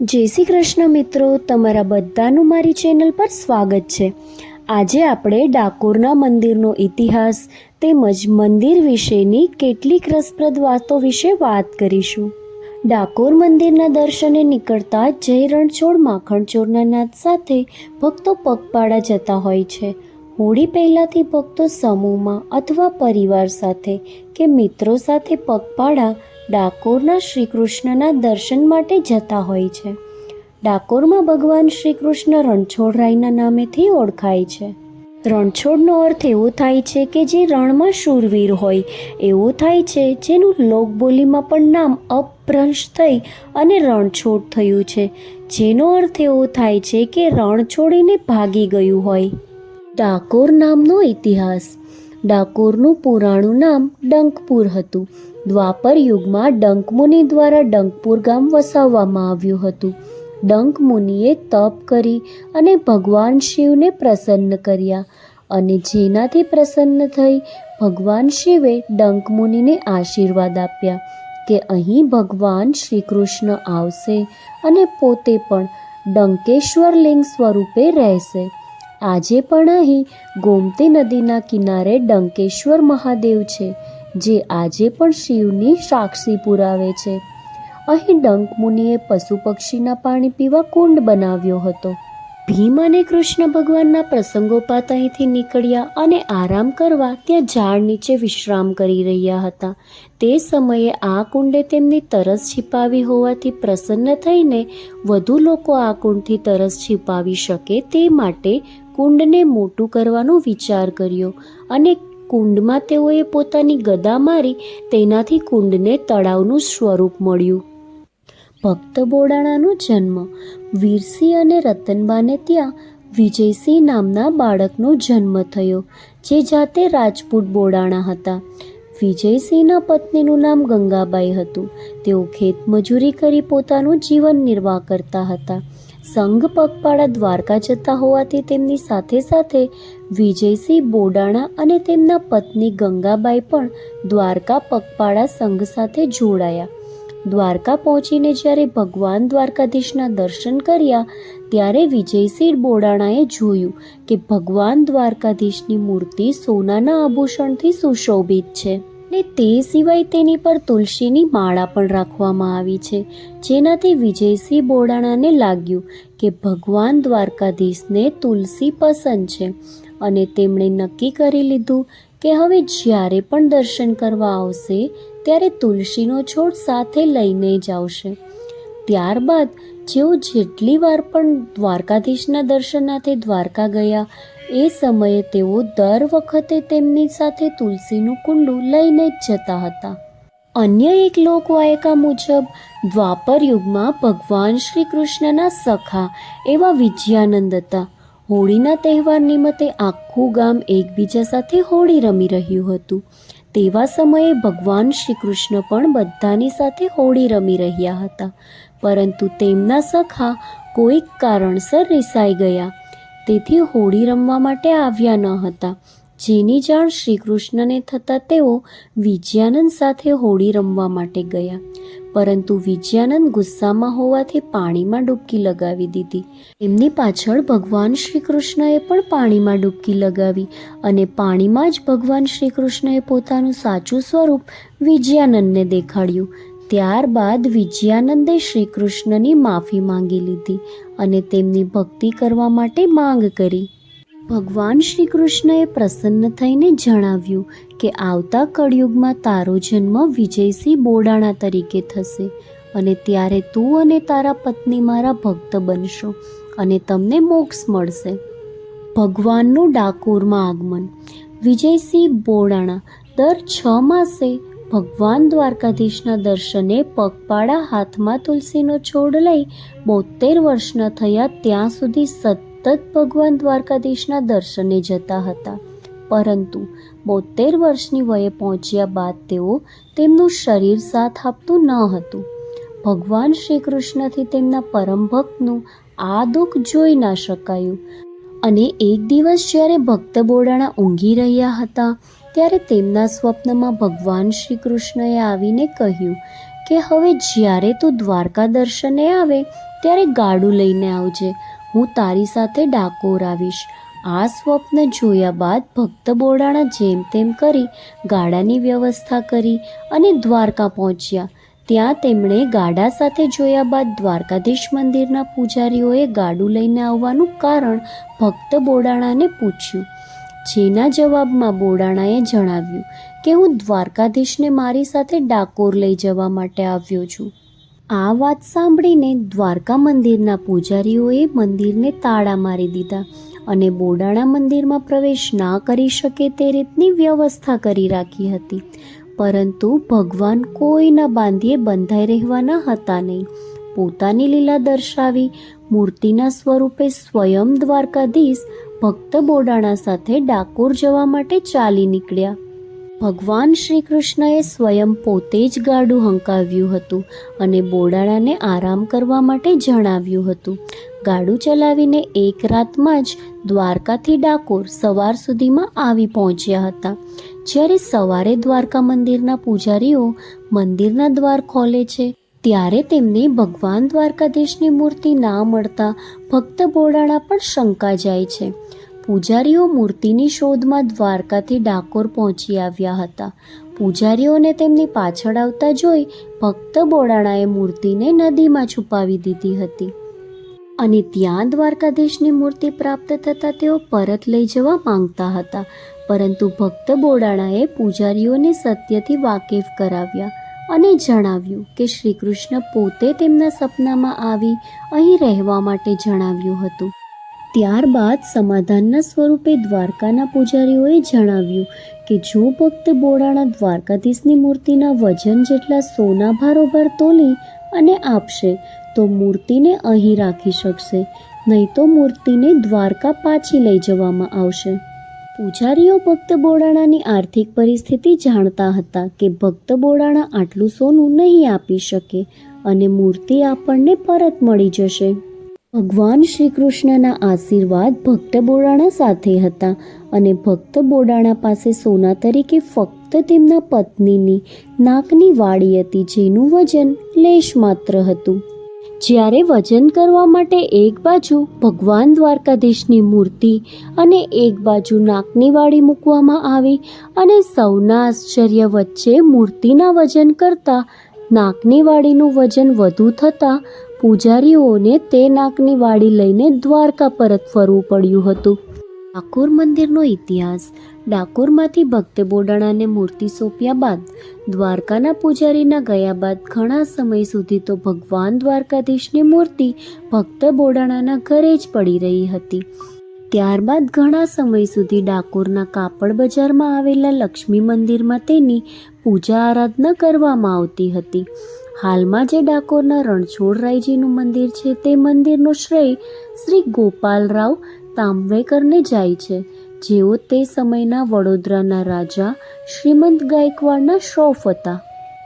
જય શ્રી કૃષ્ણ મિત્રો, તમારા બધાનું મારી ચેનલ પર સ્વાગત છે. આજે આપણે ડાકોરના મંદિરનો ઇતિહાસ તેમજ મંદિર વિશેની કેટલીક રસપ્રદ વાતો વિશે વાત કરીશું. ડાકોર મંદિરના દર્શને નીકળતા જય રણછોડ માખણચોરના નાદ સાથે ભક્તો પગપાળા જતા હોય છે. હોળી પહેલાંથી ભક્તો સમૂહમાં અથવા પરિવાર સાથે કે મિત્રો સાથે પગપાળા ડાકોરના શ્રી કૃષ્ણના દર્શન માટે જતા હોય છે. ડાકોરમાં ભગવાન શ્રી કૃષ્ણ રણછોડરાયના નામેથી ઓળખાય છે. રણછોડનો અર્થ એવો થાય છે કે જે રણમાં શૂરવીર હોય. એવો થાય છે જેનું લોકબોલીમાં પણ નામ અપભ્રંશ થઈ અને રણછોડ થયું છે. જેનો અર્થ એવો થાય છે કે રણ છોડીને ભાગી ગયું હોય. ડાકોર નામનો ઇતિહાસ. ડાકોરનું પુરાણું નામ ડંકપુર હતું. દ્વાપર યુગમાં ડંકમુનિ દ્વારા ડંકપુર ગામ વસાવવામાં આવ્યું હતું. ડંક મુનિએ તપ કરી અને ભગવાન શિવને પ્રસન્ન કર્યા અને જેનાથી પ્રસન્ન થઈ ભગવાન શિવે ડંક મુનિને આશીર્વાદ આપ્યા કે અહીં ભગવાન શ્રી કૃષ્ણ આવશે અને પોતે પણ ડંકેશ્વર લિંગ સ્વરૂપે રહેશે. આજે પણ અહીં ગોમતી નદીના કિનારે ડંકેશ્વર મહાદેવ છે. જે આજે પણ શિવની સાક્ષી પુરાવે છે. અહીં ડંક મુનિએ પશુ પક્ષીના પાણી પીવા કુંડ બનાવ્યો હતો. ભીમ અને કૃષ્ણ ભગવાનના પ્રસંગોપાત અહીંથી નીકળ્યા અને આરામ કરવા ત્યાં ઝાડ નીચે વિશ્રામ કરી રહ્યા હતા. તે સમયે આ કુંડે તેમની તરસ છીપાવી હોવાથી પ્રસન્ન થઈને વધુ લોકો આ કુંડથી તરસ છીપાવી શકે તે માટે કુંડને મોટું કરવાનો વિચાર કર્યો અને કુંડમાં તેઓએ પોતાની ગદા મારી તેનાથી કુંડને તળાવનું સ્વરૂપ મળ્યું. ભક્ત બોડાણાનો જન્મ વીરસિંહ અને રતનબાને ત્યાં વિજયસિંહ નામના બાળકનો જન્મ થયો, જે જાતે રાજપૂત બોડાણા હતા. વિજયસિંહના પત્નીનું નામ ગંગાબાઈ હતું. તેઓ ખેતમજૂરી કરી પોતાનું જીવન નિર્વાહ કરતા હતા. સંઘ પગપાળા દ્વારકા જતા હોવાથી તેમની સાથે સાથે વિજયસિંહ બોડાણા અને તેમના પત્ની ગંગાબાઈ પણ દ્વારકા પગપાળા સંઘ સાથે જોડાયા. દ્વારકા પહોંચીને જ્યારે ભગવાન દ્વારકાધીશના દર્શન કર્યા, ત્યારે વિજયસિંહ બોડાણાએ જોયું કે ભગવાન દ્વારકાધીશની મૂર્તિ સોનાના આભૂષણથી સુશોભિત છે. ને તે સિવાય તેની પર તુલસીની માળા પણ રાખવામાં આવી છે. જેનાથી વિજયસિંહ બોડાણાને લાગ્યું કે ભગવાન દ્વારકાધીશને તુલસી પસંદ છે અને તેમણે નક્કી કરી લીધું કે હવે જ્યારે પણ દર્શન કરવા આવશે, ત્યારે તુલસીનો છોડ સાથે લઈને જ આવશે. ત્યારબાદ જેઓ જેટલી વાર પણ દ્વારકાધીશના દર્શનાર્થે દ્વારકા ગયા એ સમયે તેઓ દર વખતે તેમની સાથે તુલસીનું કુંડું લઈને જ જતા હતા. અન્ય એક લોકવાયકા મુજબ, દ્વાપર યુગમાં ભગવાન શ્રી કૃષ્ણના સખા એવા વિજયાનંદ હતા. હોળીના તહેવાર નિમિત્તે આખું ગામ એકબીજા સાથે હોળી રમી રહ્યું હતું. તેવા સમયે ભગવાન શ્રી કૃષ્ણ પણ બધાની સાથે હોળી રમી રહ્યા હતા. પરંતુ તેમના સખા કોઈક કારણસર રિસાઈ ગયા. તેથી હોળી રમવા માટે આવ્યા ન હતા. જેની જાણ શ્રી કૃષ્ણને થતાં તેઓ વિજયાનંદ સાથે હોળી રમવા માટે ગયા. પરંતુ વિજયાનંદ ગુસ્સામાં હોવાથી પાણીમાં ડૂબકી લગાવી દીધી. એમની પાછળ ભગવાન શ્રી કૃષ્ણએ પણ પાણીમાં ડૂબકી લગાવી અને પાણીમાં જ ભગવાન શ્રી કૃષ્ણએ પોતાનું સાચું સ્વરૂપ વિજયાનંદને દેખાડ્યું. ત્યારબાદ વિજયાનંદે શ્રી કૃષ્ણની માફી માંગી લીધી અને તેમની ભક્તિ કરવા માટે માંગ કરી. ભગવાન શ્રી કૃષ્ણએ પ્રસન્ન થઈને જણાવ્યું કે આવતા કળયુગમાં તારો જન્મ વિજયસિંહ બોડાણા તરીકે થશે અને ત્યારે તું અને તારા પત્ની મારા ભક્ત બનશો અને તમને મોક્ષ મળશે. ભગવાનનું ડાકોરમાં આગમન. વિજયસિંહ બોડાણા દર છ માસે ભગવાન દ્વારકાધીશના દર્શને પગપાળા હાથમાં તુલસીનો છોડ લઈ બોતેર વર્ષના થયા ત્યાં સુધી સતત ભગવાન દ્વારકાધીશના દર્શને જતા હતા. પરંતુ બોતેર વર્ષની વયે પહોંચ્યા બાદ તેઓ તેમનું શરીર સાથ આપતું ન હતું. ભગવાન શ્રી કૃષ્ણથી તેમના પરમ ભક્તનું આ દુઃખ જોઈ ના શકાયું. અને એક દિવસ જ્યારે ભક્ત બોડાણા ઊંઘી રહ્યા હતા ત્યારે તેમના સ્વપ્નમાં ભગવાન શ્રી કૃષ્ણએ આવીને કહ્યું કે હવે જ્યારે તું દ્વારકા દર્શને આવે, ત્યારે ગાડું લઈને આવજે. હું તારી સાથે ડાકોર આવીશ. આ સ્વપ્ન જોયા બાદ ભક્ત બોડાણા જેમ તેમ કરી ગાડાની વ્યવસ્થા કરી અને દ્વારકા પહોંચ્યા. ત્યાં તેમણે ગાડા સાથે જોયા બાદ દ્વારકાધીશ મંદિરના પૂજારીઓએ ગાડું લઈને આવવાનું કારણ ભક્ત બોડાણાને પૂછ્યું. જેના જવાબમાં બોડાણાએ જણાવ્યું કે હું દ્વારકાધીશને મારી સાથે ડાકોર લઈ જવા માટે આવ્યો છું. આ વાત સાંભળીને દ્વારકા મંદિરના પૂજારીઓએ મંદિરને તાળા મારી દીધા અને બોડાણા મંદિરમાં પ્રવેશ ના કરી શકે તે રીતની વ્યવસ્થા કરી રાખી હતી. પરંતુ ભગવાન કોઈના બાંધીએ બંધાઈ રહેવાના હતા નહીં. પોતાની લીલા દર્શાવી મૂર્તિના સ્વરૂપે સ્વયં દ્વારકાધીશ ભક્ત બોડાણા સાથે ડાકોર જવા માટે ચાલી નીકળ્યા. ભગવાન શ્રી કૃષ્ણએ સ્વયં પોતે જ ગાડું હંકાવ્યું હતું અને બોડાણાને આરામ કરવા માટે જણાવ્યું હતું. ગાડું ચલાવીને એક રાતમાં જ દ્વારકાથી ડાકોર સવાર સુધીમાં આવી પહોંચ્યા હતા. જ્યારે સવારે દ્વારકા મંદિરના પૂજારીઓ મંદિરના દ્વાર ખોલે છે ત્યારે તેમને ભગવાન દ્વારકાધીશની મૂર્તિ ના મળતા ભક્ત બોડાણા પણ શંકા જાય છે. પૂજારીઓ મૂર્તિની શોધમાં દ્વારકાથી ડાકોર પહોંચી આવ્યા હતા. પૂજારીઓને તેમની પાછળ આવતા જોઈ ભક્ત બોડાણાએ મૂર્તિને નદીમાં છુપાવી દીધી હતી. અને ત્યાં દ્વારકાધીશની મૂર્તિ પ્રાપ્ત થતાં તેઓ પરત લઈ જવા માંગતા હતા. પરંતુ ભક્ત બોડાણાએ પૂજારીઓને સત્યથી વાકેફ કરાવ્યા. અને જણાવ્યું કે શ્રી કૃષ્ણ પોતે તેમના સપનામાં આવી અહીં રહેવા માટે જણાવ્યું હતું. ત્યારબાદ સમાધાનના સ્વરૂપે દ્વારકાના પૂજારીઓએ જણાવ્યું કે જો ભક્ત બોડાણા દ્વારકાધીશની મૂર્તિના વજન જેટલા સોના ભારોભાર તોલી અને આપશે, તો મૂર્તિને અહીં રાખી શકશે, નહીં તો મૂર્તિને દ્વારકા પાછી લઈ જવામાં આવશે. પૂજારીઓ ભક્ત બોડાણાની આર્થિક પરિસ્થિતિ જાણતા હતા કે ભક્ત બોડાણા આટલું સોનું નહીં આપી શકે અને મૂર્તિ આપણને પરત મળી જશે. ભગવાન શ્રી કૃષ્ણના આશીર્વાદ ભક્ત બોડાણા સાથે હતા અને ભક્ત બોડાણા પાસે સોના તરીકે ફક્ત તેમના પત્નીની નાકની વાડી હતી જેનું વજન લેશ માત્ર હતું. જ્યારે વજન કરવા માટે એક બાજુ ભગવાન દ્વારકાધીશની મૂર્તિ અને એક બાજુ નાકની વાડી મૂકવામાં આવી અને સૌના આશ્ચર્ય વચ્ચે મૂર્તિના વજન કરતાં નાકની વાડીનું વજન વધુ થતાં પૂજારીઓને તે નાકની વાડી લઈને દ્વારકા પરત ફરવું પડ્યું હતું. ડાકોર મંદિરનો ઇતિહાસ. ડાકોરમાંથી ભક્ત બોડાણાને મૂર્તિ સોંપ્યા બાદ દ્વારકાના પૂજારીના ગયા બાદ ઘણા સમય સુધી તો ભગવાન દ્વારકાધીશની મૂર્તિ ભક્ત બોડાણાના ઘરે જ પડી રહી હતી. ત્યારબાદ ઘણા સમય સુધી ડાકોરના કાપડ બજારમાં આવેલા લક્ષ્મી મંદિરમાં તેની પૂજા આરાધના કરવામાં આવતી હતી. હાલમાં જે ડાકોરના રણછોડરાયજીનું મંદિર છે તે મંદિરનો શ્રેય શ્રી ગોપાલરાવ તાંબવેકરને જાય છે, જેઓ તે સમયના વડોદરાના રાજા શ્રીમંત ગાયકવાડના શ્રોફ હતા.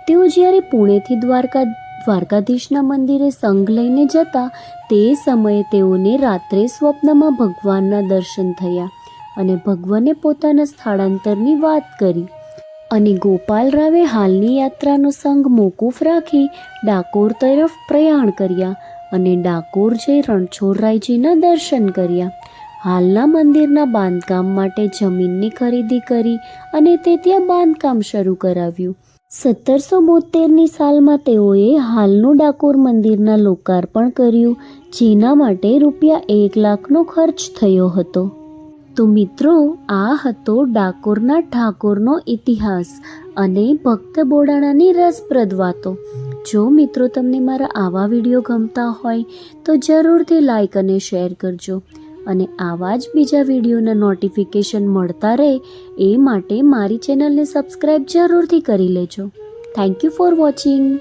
તેઓ જ્યારે પુણેથી દ્વારકા, દ્વારકાધીશના મંદિરે સંઘ લઈને જતા, તે સમયે તેઓને રાત્રે સ્વપ્નમાં ભગવાનના દર્શન થયા અને ભગવાને પોતાના સ્થળાંતરની વાત કરી. અને ગોપાલ રાવે હાલની યાત્રાનો સંઘ મોકૂફ રાખી ડાકોર તરફ પ્રયાણ કર્યા અને ડાકોર જઈ રણછોડરાયજીના દર્શન કર્યા. હાલના મંદિરના બાંધકામ માટે જમીનની ખરીદી કરી અને તે ત્યાં બાંધકામ શરૂ કરાવ્યું. સત્તરસો બોતેરની સાલમાં તેઓએ હાલનું ડાકોર મંદિરના લોકાર્પણ કર્યું, જેના માટે રૂપિયા એક લાખનો ખર્ચ થયો હતો. તો મિત્રો, આ હતો ડાકોરના ઠાકોરનો ઇતિહાસ અને ભક્ત બોડાણાની રસપ્રદ વાતો. જો મિત્રો, તમને મારા આવા વીડિયો ગમતા હોય, તો જરૂરથી લાઈક અને શેર કરજો. અને આવા જ બીજા વિડીયોના નોટિફિકેશન મળતા રહે એ માટે મારી ચેનલને સબસ્ક્રાઈબ જરૂરથી કરી લેજો. Thank you for watching